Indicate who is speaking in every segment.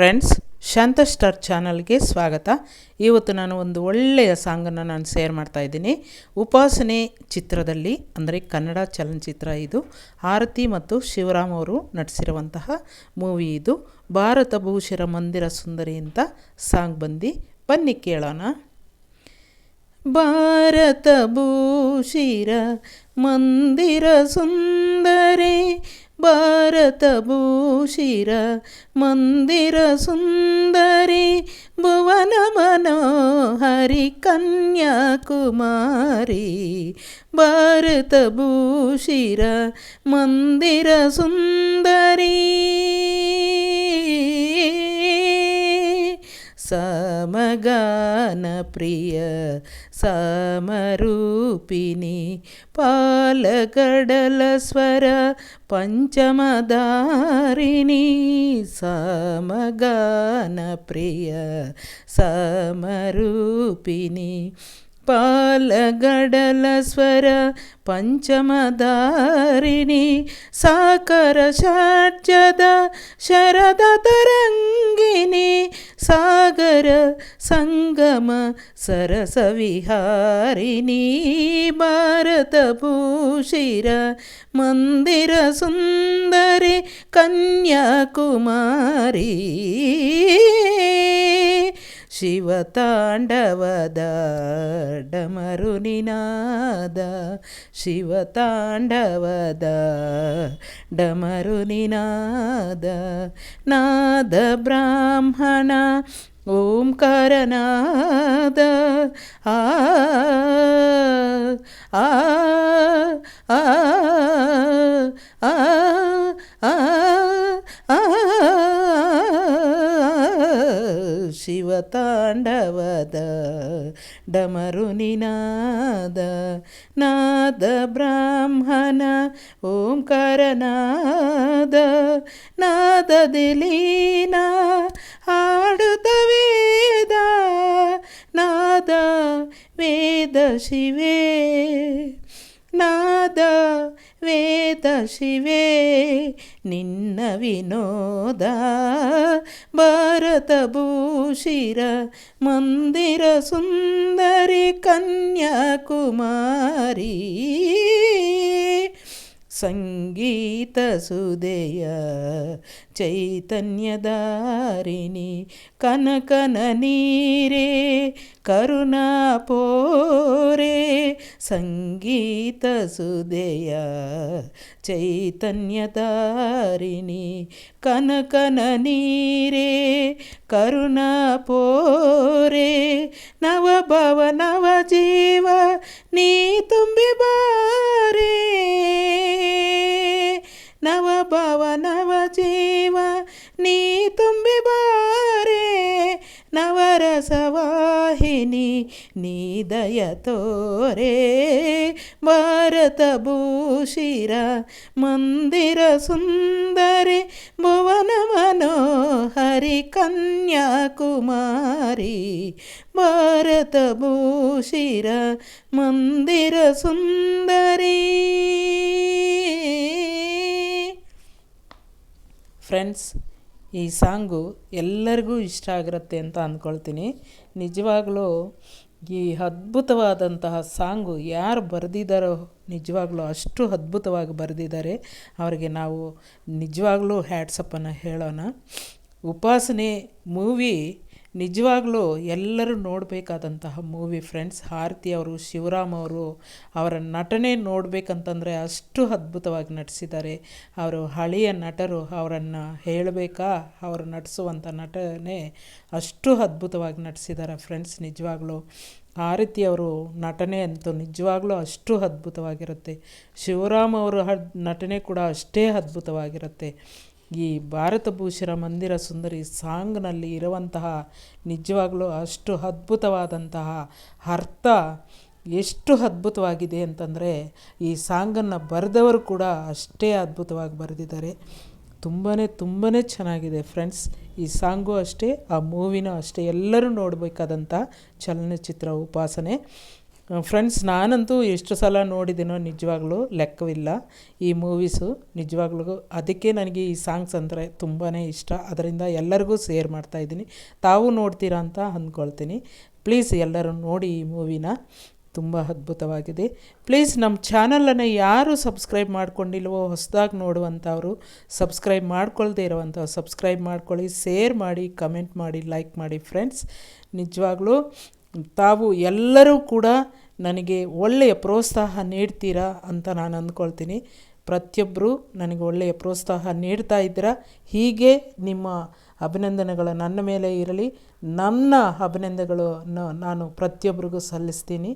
Speaker 1: Friends ಶಾಂತ star ಚಾನಲ್ಗೆ ಸ್ವಾಗತ. ಇವತ್ತು ನಾನು ಒಂದು ಒಳ್ಳೆಯ ಸಾಂಗನ್ನು ನಾನು ಶೇರ್ ಮಾಡ್ತಾ ಇದ್ದೀನಿ. ಉಪಾಸನೆ ಚಿತ್ರದಲ್ಲಿ, ಅಂದರೆ ಕನ್ನಡ ಚಲನಚಿತ್ರ ಇದು, ಆರತಿ ಮತ್ತು ಶಿವರಾಮ್ ಅವರು ನಟಿಸಿರುವಂತಹ ಮೂವಿ ಇದು. ಭಾರತ ಭೂಷರ ಮಂದಿರ ಸುಂದರಿ ಅಂತ ಸಾಂಗ್ ಬಂದು. ಬನ್ನಿ ಕೇಳೋಣ. ಭಾರತ ಭೂಷಿರ ಮಂದಿರ ಸುಂದರಿ ಭಾರತ ಭೂಷಿರ ಮಂದಿರ ಸುಂದರಿ ಭುವನ ಮನೋಹರಿ ಕನ್ಯಾಕುಮಾರಿ ಭಾರತ ಭೂಷಿರ ಮಂದಿರ ಸುಂದರಿ സമഗാനപ്രിയ സമരൂപിണി പാലകടലസ്വര പഞ്ചമദാരിണി സമഗാനപ്രിയ സമരൂപിണി పాలగడల స్వర పంచమదారిణి సాకర షాడ్జద శరద తరంగిణి సాగర సంగమ సరస విహారిణి భారతభూషిర మందిర సుందరి కన్యాకుమారి ಶಿವತಾಂಡವದ ಡಮರು ನಿನಾದ ಶಿವತಾಂಡವದ ಡಮರು ನಿನಾದ ನಾದ ಬ್ರಾಹ್ಮಣ ಓಂಕಾರನಾದ ಆ ಆ ಆ ಆ ಆ ಶಿವತಾಂಡವದ ಡಮರು ನಿನಾದ ನಾದ ಬ್ರಾಹ್ಮಣ ಓಂಕಾರನಾದ ನಾದದಿಲೀನ ಹಾಡುತ್ತ ವೇದ ನಾದ ವೇದ ಶಿವೇ ನಾದ ವೇದ ಶಿವೇ ನಿನ್ನ ವಿನೋದ. ಭಾರತ ಭೂಷಿರ ಮಂದಿರ ಸುಂದರಿ ಕನ್ಯಾಕುಮಾರಿ. ಸಂಗೀತ ಸುದೆಯ ಚೈತನ್ಯದಾರಿಣಿ ಕನಕನ ನೀರೇ. కరుణా పోరే సంగీత సుదయ చైతన్యదారిణి కనకన నీరే కరుణా పోరే నవభవ నవజీవ నీ తుంబి బారే నవభవ నవజీవ నీ తుంబి బారే నవరస నీదయతోరే భారతభూషిర మందిర సుందరి భువన మనోహరి కన్యాకుమారి భారతభూషిర మందిర సుందరి ఫ్రెండ్స్ ಈ ಸಾಂಗು ಎಲ್ಲರಿಗೂ ಇಷ್ಟ ಆಗಿರುತ್ತೆ ಅಂತ ಅಂದ್ಕೊಳ್ತೀನಿ. ನಿಜವಾಗ್ಲೂ ಈ ಅದ್ಭುತವಾದಂತಹ ಸಾಂಗು ಯಾರು ಬರೆದಿದ್ದಾರೋ ನಿಜವಾಗ್ಲೂ ಅಷ್ಟು ಅದ್ಭುತವಾಗಿ ಬರೆದಿದ್ದಾರೆ. ಅವರಿಗೆ ನಾವು ನಿಜವಾಗ್ಲೂ ಹ್ಯಾಟ್ಸಪ್ಪನ್ನು ಹೇಳೋಣ. ಉಪಾಸನೆ ಮೂವಿ ನಿಜವಾಗ್ಲೂ ಎಲ್ಲರೂ ನೋಡಬೇಕಾದಂತಹ ಮೂವಿ ಫ್ರೆಂಡ್ಸ್ ಆರತಿ ಅವರು, ಶಿವರಾಮ್ ಅವರು, ಅವರ ನಟನೆ ನೋಡಬೇಕಂತಂದರೆ ಅಷ್ಟು ಅದ್ಭುತವಾಗಿ ನಟಿಸಿದ್ದಾರೆ. ಅವರು ಹಳೆಯ ನಟರು, ಅವರನ್ನು ಹೇಳಬೇಕಾ? ಅವರು ನಟಿಸುವಂಥ ನಟನೆ ಅಷ್ಟು ಅದ್ಭುತವಾಗಿ ನಟಿಸಿದ್ದಾರೆ ಫ್ರೆಂಡ್ಸ್ ನಿಜವಾಗ್ಲೂ. ಆರತಿ ಅವರು ನಟನೆ ಅಂತೂ ನಿಜವಾಗ್ಲೂ ಅಷ್ಟು ಅದ್ಭುತವಾಗಿರುತ್ತೆ. ಶಿವರಾಮ್ ಅವರು ನಟನೆ ಕೂಡ ಅಷ್ಟೇ ಅದ್ಭುತವಾಗಿರುತ್ತೆ. ಈ ಭಾರತ ಭೂಷಣ ಮಂದಿರ ಸುಂದರಿ ಸಾಂಗ್ನಲ್ಲಿ ಇರುವಂತಹ ನಿಜವಾಗಲೂ ಅಷ್ಟು ಅದ್ಭುತವಾದಂತಹ ಅರ್ಥ ಎಷ್ಟು ಅದ್ಭುತವಾಗಿದೆ ಅಂತಂದರೆ ಈ ಸಾಂಗನ್ನು ಬರೆದವರು ಕೂಡ ಅಷ್ಟೇ ಅದ್ಭುತವಾಗಿ ಬರೆದಿದ್ದಾರೆ. ತುಂಬಾ ತುಂಬಾ ಚೆನ್ನಾಗಿದೆ ಫ್ರೆಂಡ್ಸ್. ಈ ಸಾಂಗು ಅಷ್ಟೇ, ಆ ಮೂವಿನೂ ಅಷ್ಟೇ, ಎಲ್ಲರೂ ನೋಡಬೇಕಾದಂಥ ಚಲನಚಿತ್ರ ಉಪಾಸನೆ. ಫ್ರೆಂಡ್ಸ್ ನಾನಂತೂ ಎಷ್ಟು ಸಲ ನೋಡಿದ್ದೀನೋ ನಿಜವಾಗ್ಲೂ ಲೆಕ್ಕವಿಲ್ಲ. ಈ ಮೂವೀಸು ನಿಜವಾಗ್ಲೂ ಅದಕ್ಕೆ ನನಗೆ ಈ ಸಾಂಗ್ಸ್ ಅಂದರೆ ತುಂಬಾ ಇಷ್ಟ. ಅದರಿಂದ ಎಲ್ಲರಿಗೂ ಶೇರ್ ಮಾಡ್ತಾಯಿದ್ದೀನಿ ತಾವು ನೋಡ್ತೀರಾ ಅಂತ ಅಂದ್ಕೊಳ್ತೀನಿ. ಪ್ಲೀಸ್ ಎಲ್ಲರೂ ನೋಡಿ ಈ ಮೂವಿನ ತುಂಬ ಅದ್ಭುತವಾಗಿದೆ. ಪ್ಲೀಸ್ ನಮ್ಮ ಚಾನಲನ್ನು ಯಾರು ಸಬ್ಸ್ಕ್ರೈಬ್ ಮಾಡ್ಕೊಂಡಿಲ್ವೋ ಹೊಸದಾಗಿ ನೋಡುವಂಥವ್ರು ಸಬ್ಸ್ಕ್ರೈಬ್ ಮಾಡ್ಕೊಳ್ದೇ ಇರುವಂಥವ್ರು ಸಬ್ಸ್ಕ್ರೈಬ್ ಮಾಡ್ಕೊಳ್ಳಿ ಶೇರ್ ಮಾಡಿ ಕಮೆಂಟ್ ಮಾಡಿ ಲೈಕ್ ಮಾಡಿ ಫ್ರೆಂಡ್ಸ್ ನಿಜವಾಗ್ಲೂ ತಾವು ಎಲ್ಲರೂ ಕೂಡ ನನಗೆ ಒಳ್ಳೆಯ ಪ್ರೋತ್ಸಾಹ ನೀಡ್ತೀರಾ ಅಂತ ನಾನು ಅಂದ್ಕೊಳ್ತೀನಿ. ಪ್ರತಿಯೊಬ್ಬರು ನನಗೆ ಒಳ್ಳೆಯ ಪ್ರೋತ್ಸಾಹ ನೀಡ್ತಾ ಇದ್ದೀರಾ. ಹೀಗೆ ನಿಮ್ಮ ಅಭಿನಂದನೆಗಳು ನನ್ನ ಮೇಲೆ ಇರಲಿ. ನನ್ನ ಅಭಿನಂದನೆಗಳನ್ನು ನಾನು ಪ್ರತಿಯೊಬ್ಬರಿಗೂ ಸಲ್ಲಿಸ್ತೀನಿ.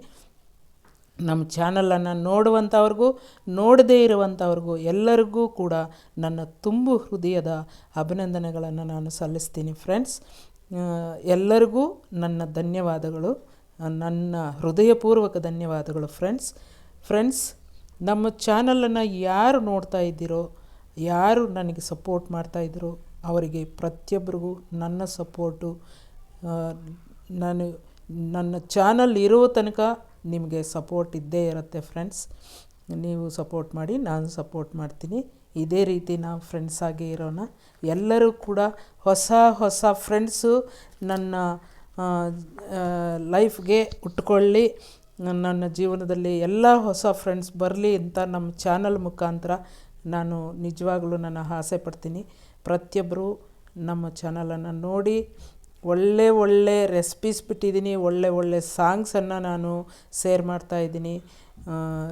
Speaker 1: ನಮ್ಮ ಚಾನಲನ್ನು ನೋಡುವಂಥವ್ರಿಗೂ, ನೋಡದೇ ಇರುವಂಥವ್ರಿಗೂ ಎಲ್ಲರಿಗೂ ಕೂಡ ನನ್ನ ತುಂಬು ಹೃದಯದ ಅಭಿನಂದನೆಗಳನ್ನು ನಾನು ಸಲ್ಲಿಸ್ತೀನಿ. ಫ್ರೆಂಡ್ಸ್ ಎಲ್ಲರಿಗೂ ನನ್ನ ಧನ್ಯವಾದಗಳು. ನನ್ನ ಹೃದಯಪೂರ್ವಕ ಧನ್ಯವಾದಗಳು ಫ್ರೆಂಡ್ಸ್ ಫ್ರೆಂಡ್ಸ್ ನಮ್ಮ ಚಾನಲನ್ನು ಯಾರು ನೋಡ್ತಾ ಇದ್ದೀರೋ, ಯಾರು ನನಗೆ ಸಪೋರ್ಟ್ ಮಾಡ್ತಾಯಿದ್ರು ಅವರಿಗೆ ಪ್ರತಿಯೊಬ್ಬರಿಗೂ ನನ್ನ ಸಪೋರ್ಟು ನಾನು, ನನ್ನ ಚಾನಲ್ ಇರೋ ತನಕ ನಿಮಗೆ ಸಪೋರ್ಟ್ ಇದ್ದೇ ಇರುತ್ತೆ ಫ್ರೆಂಡ್ಸ್ ನೀವು ಸಪೋರ್ಟ್ ಮಾಡಿ, ನಾನು ಸಪೋರ್ಟ್ ಮಾಡ್ತೀನಿ. ಇದೇ ರೀತಿ ನಾವು ಫ್ರೆಂಡ್ಸ್ ಆಗಿ ಇರೋಣ. ಎಲ್ಲರೂ ಕೂಡ ಹೊಸ ಹೊಸ ಫ್ರೆಂಡ್ಸು ನನ್ನ ಲೈಫ್ಗೆ ಉಟ್ಕೊಳ್ಳಿ. ನನ್ನ ಜೀವನದಲ್ಲಿ ಎಲ್ಲ ಹೊಸ ಫ್ರೆಂಡ್ಸ್ ಬರಲಿ ಅಂತ ನಮ್ಮ ಚಾನಲ್ ಮುಖಾಂತರ ನಾನು ನಿಜವಾಗ್ಲೂ ನನ್ನ ಆಸೆ ಪಡ್ತೀನಿ. ಪ್ರತಿಯೊಬ್ಬರು ನಮ್ಮ ಚಾನಲನ್ನು ನೋಡಿ, ಒಳ್ಳೆ ಒಳ್ಳೆ ರೆಸಿಪೀಸ್ ಬಿಟ್ಟಿದ್ದೀನಿ, ಒಳ್ಳೆ ಒಳ್ಳೆ ಸಾಂಗ್ಸನ್ನು ನಾನು ಶೇರ್ ಮಾಡ್ತಾಯಿದ್ದೀನಿ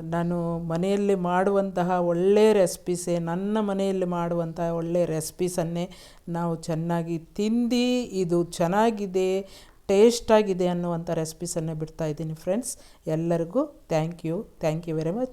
Speaker 1: ನಾನು ಮನೆಯಲ್ಲಿ ಮಾಡುವಂತಹ ಒಳ್ಳೆಯ ರೆಸ್ಪೀಸೇ ನನ್ನ ಮನೆಯಲ್ಲಿ ಮಾಡುವಂತಹ ಒಳ್ಳೆಯ ರೆಸ್ಪೀಸನ್ನೇ ನಾವು ಚೆನ್ನಾಗಿ ತಿಂದು ಇದು ಚೆನ್ನಾಗಿದೆ ಟೇಸ್ಟಾಗಿದೆ ಅನ್ನುವಂಥ ರೆಸಿಪೀಸನ್ನೇ ಬಿಡ್ತಾಯಿದ್ದೀನಿ ಫ್ರೆಂಡ್ಸ್ ಎಲ್ಲರಿಗೂ thank you thank you very much